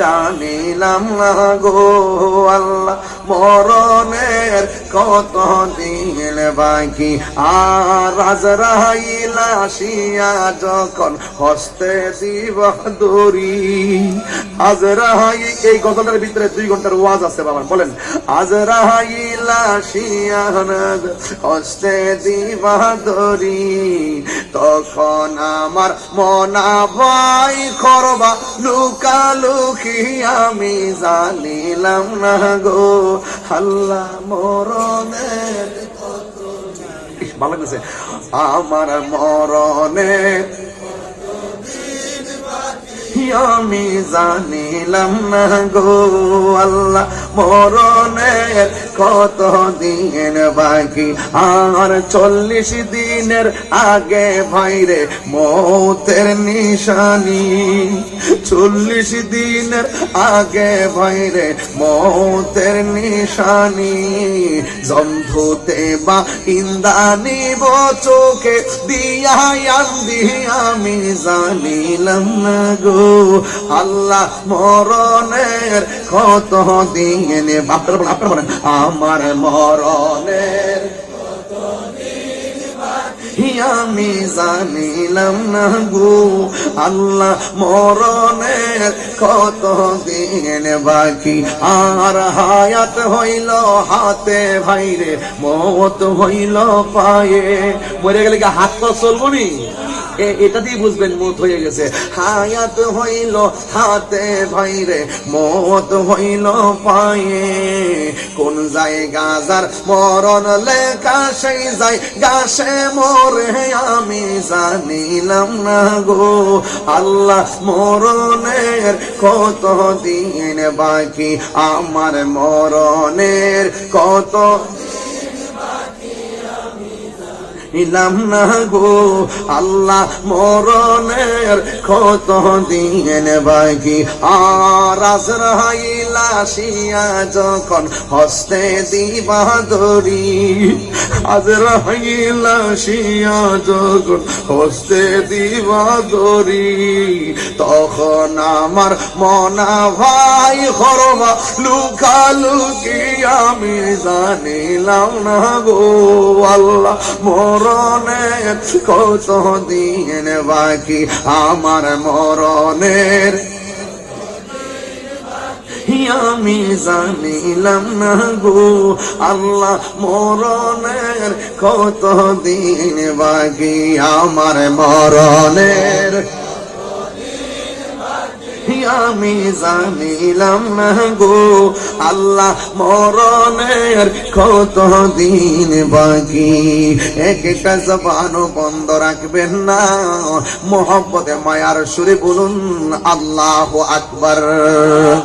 জানিলাম না গো আল্লাহ, মরণের কত দিন বাকি। আর রাজরাইল শিয়া যখন হস্তে দিব দরি আজরাহাই এই গজলের ভিতরে দুই ঘণ্টার ওয়াজ আছে বাবা, বলেন, আজরাইল আসিয়া হস্তে দিবা দড়ি তখন আমার মনা ভাই করবা লুকালুকি আমি জানিলাম না গো। আল্লাহ মরণের ভালো লাগতেছে আমার মরণের আমি জানিলাম না গো, আল্লাহ মরণের কত দিন বাকি? আর চল্লিশ দিনের আগে ভাইরে মৌতের নিশানি। চল্লিশ দিনের আগে ভাইরে মৌতের নিশানি। জন্ধুতে বা ইন্দানি চোখে দিয়া আমি জানিলাম না গো। আল্লাহ মরণের কত দিন আপনার বলেন আপনার বলেন আমার মরণের আমি জানিলাম না গো, আল্লাহ মরণের কত দিন বাকি? আর হায়াত হইল হাতে ভাইরে, মত হইল পায়ে। মরে গেলে কি হাত তো চলবো নি? এটা দিয়ে বুঝবেন, মত হয়ে গেছে। হায়াত হইল হাতে ভাইরে, মত হইল পায়ে। কোন যায় গাজার মরণ লেখা, সেই যায় গাছে মরে, আমি জানিলাম না গো। আল্লাহ মরণের কত দিন বাকি, আমার মরণের কত ইলাম না গো আল্লাহ মরণের কত দিন বাকি। আর আজরাইলা শিয়া যখন হস্তে দিবা শিয়া যখন হস্তে দিবা তখন আমার মনা ভাই হরবা লুকালুকি আমি জানিলাম না গো আল্লাহ মরণের কত দিন বাকি? আমার মরণের আমি জানিলাম না গো, আল্লাহ মরণের কত দিন বাকি, আমার মরণের আমি জানিলাম না গো, আল্লাহ মরণের কত দিন বাকি। এক একটা জবানও বন্ধ রাখবেন না মোহাম্মদে মায়ার সুরে বলুন, আল্লাহ আকবার।